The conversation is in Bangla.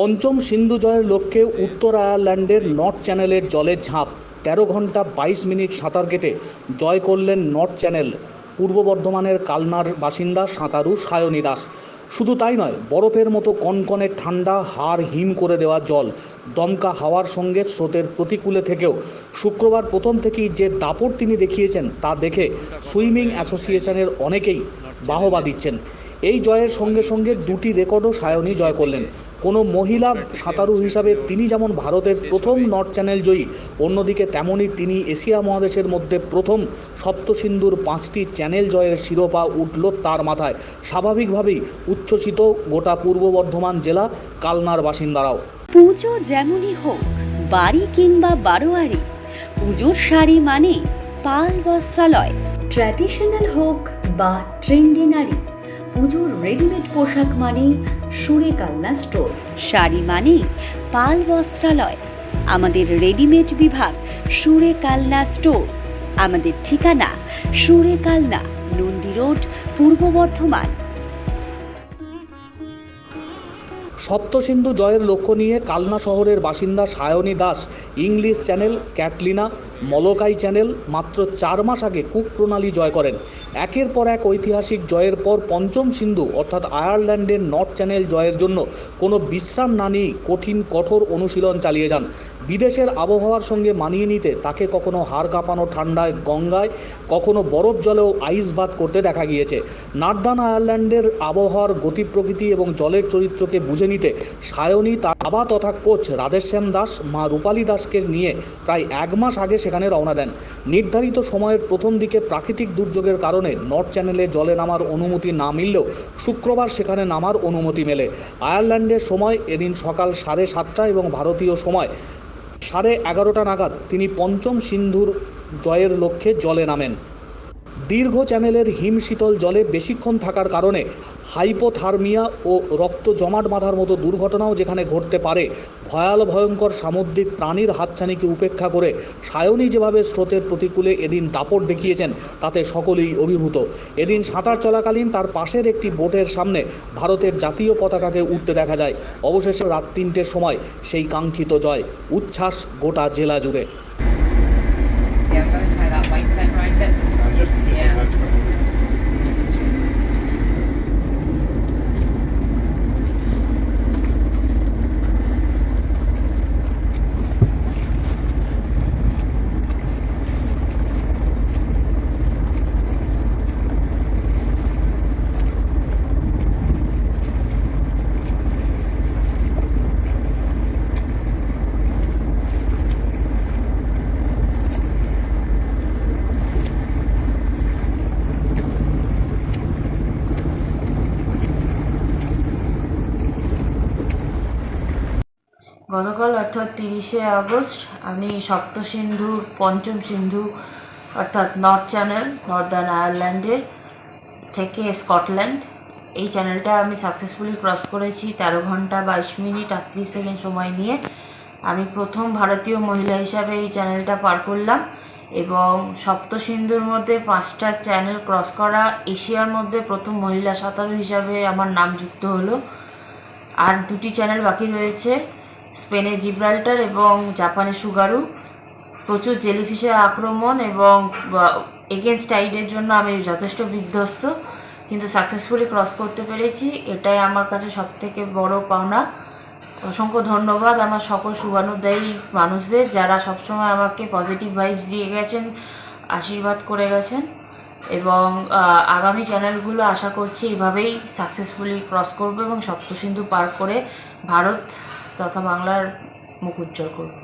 পঞ্চম সিন্ধু জয়ের লক্ষ্যে উত্তর আয়ারল্যান্ডের নর্থ চ্যানেলের জলের ঝাঁপ। তেরো ঘণ্টা বাইশ মিনিট সাঁতার কেটে জয় করলেন নর্থ চ্যানেল। পূর্ব বর্ধমানের কালনার বাসিন্দা সাঁতারু সায়নী দাস। শুধু তাই নয়, বরফের মতো কনকনে ঠান্ডা, হাড় হিম করে দেওয়া জল, দমকা হাওয়ার সঙ্গে স্রোতের প্রতিকূলে থেকেও। শুক্রবার প্রথম থেকেই যে দাপট তিনি দেখিয়েছেন, তা দেখে সুইমিং অ্যাসোসিয়েশনের অনেকেই বাহবা দিচ্ছেন। এই জয়ের সঙ্গে সঙ্গে দুটি রেকর্ডও সায়নী জয় করলেন। কোনো মহিলা সাঁতারু হিসাবে তিনি যেমন ভারতের প্রথম নর্থ চ্যানেল জয়ী, অন্যদিকে তেমনই তিনি এশিয়া মহাদেশের মধ্যে প্রথম সপ্তসিন্ধুর পাঁচটি চ্যানেল জয়ের শিরোপা উঠল তার মাথায়। স্বাভাবিকভাবেই উচ্ছ্বসিত গোটা পূর্ব বর্ধমান জেলা কালনার বাসিন্দারাও। পুজো যেমনই হোক, বাড়ি কিংবা বারোয়ারি, পুজোর শাড়ি মানে পাল বস্ত্রালয়। ট্র্যাডিশনাল হোক বা ট্রেন্ডি নারী, পুজোর রেডিমেড পোশাক মানে সুরে কালনা স্টোর শাড়ি মানে পাল বস্ত্রালয়। আমাদের রেডিমেড বিভাগ সুরে কালনা স্টোর আমাদের ঠিকানা সুরে কালনা, নন্দী রোড, পূর্ব বর্ধমান। সপ্তসিন্ধু জয়ের লক্ষ্য নিয়ে কালনা শহরের বাসিন্দা Sayani Das, English channel, Catalina, Molokai channel মাত্র চার মাস আগে কুক প্রণালী জয় করেন। একের পর এক ঐতিহাসিক জয়ের পর পঞ্চম সিন্ধু, অর্থাৎ আয়ারল্যান্ডের নর্থ চ্যানেল জয়ের জন্য কোনো বিশ্রাম না নিয়েই কঠিন, কঠোর অনুশীলন চালিয়ে যান। বিদেশের আবহাওয়ার সঙ্গে মানিয়ে নিতে তাকে কখনো হাড় কাঁপানো ঠান্ডায়, গঙ্গায়, কখনো বরফ জলেও আইস বাদ করতে দেখা গিয়েছে। নার্দান আয়ারল্যান্ডের আবহাওয়ার গতি প্রকৃতি এবং জলের চরিত্রকে বুঝে নিতে সায়নী তার বাবা তথা কোচ রাধেশ্যাম দাস, মা রূপালী দাসকে নিয়ে প্রায় এক মাস আগে সেখানে রওনা দেন। নির্ধারিত সময়ের প্রথম দিকে প্রাকৃতিক দুর্যোগের কারণে নর্থ চ্যানেলে জলে নামার অনুমতি না মিললেও শুক্রবার সেখানে নামার অনুমতি মেলে। আয়ারল্যান্ডের সময় এদিন সকাল সাড়ে সাতটা এবং ভারতীয় সময় সাড়ে এগারোটা নাগাদ তিনি পঞ্চম সিন্ধুর জয়ের লক্ষ্যে জলে নামেন। দীর্ঘ চ্যানেলের হিম শীতল জলে বেশিক্ষণ থাকার কারণে হাইপোথার্মিয়া ও রক্ত জমাট বাঁধার মতো দুর্ঘটনাও যেখানে ঘটতে পারে, ভয়াল ভয়ঙ্কর সামুদ্রিক প্রাণীর হাতছানিকে উপেক্ষা করে সায়নী যেভাবে স্রোতের প্রতিকূলে এদিন দাপট দেখিয়েছেন, তাতে সকলেই অভিভূত। এদিন সাঁতার চলাকালীন তার পাশের একটি বোটের সামনে ভারতের জাতীয় পতাকাকে উঠতে দেখা যায়। অবশেষে রাত তিনটের সময় সেই কাঙ্ক্ষিত জয়, উচ্ছ্বাস গোটা জেলা জুড়ে। গতকাল অর্থাৎ তিরিশে আগস্ট, আমি সপ্ত সপ্তসিন্ধুর পঞ্চম সিন্ধু অর্থাৎ নর্থ চ্যানেল নর্দার্ন আয়ারল্যান্ডের থেকে স্কটল্যান্ড এই চ্যানেলটা আমি সাকসেসফুলি ক্রস করেছি তেরো ঘণ্টা বাইশ মিনিট আটত্রিশ সেকেন্ড সময় নিয়ে। আমি প্রথম ভারতীয় মহিলা হিসাবে এই চ্যানেলটা পার করলাম এবং সপ্তসিন্ধুর মধ্যে পাঁচটা চ্যানেল ক্রস করা, এশিয়ার মধ্যে প্রথম মহিলা সাঁতারু হিসাবে আমার নাম যুক্ত হলো। আর দুটি চ্যানেল বাকি রয়েছে। স্পেনের জিব্রাল্টার এবং জাপানের সুগারু। প্রচুর জেলিফিশের আক্রমণ এবং এগেনস্ট টাইডের জন্য আমি যথেষ্ট বিধ্বস্ত। কিন্তু সাকসেসফুলি ক্রস করতে পেরেছি। এটাই আমার কাছে সব থেকে বড় পাওনা। অসংখ্য ধন্যবাদ আমার সকল শুভানুদায়ী মানুষদের যারা সবসময় আমাকে পজিটিভ ভাইবস দিয়ে গেছেন, আশীর্বাদ করে গেছেন। এবং আগামী চ্যানেলগুলো আশা করছি এভাবেই সাকসেসফুলি ক্রস করবে এবং সপ্তসিন্ধু পার করে ভারত তথা বাংলার মুখ উজ্জ্বল করবে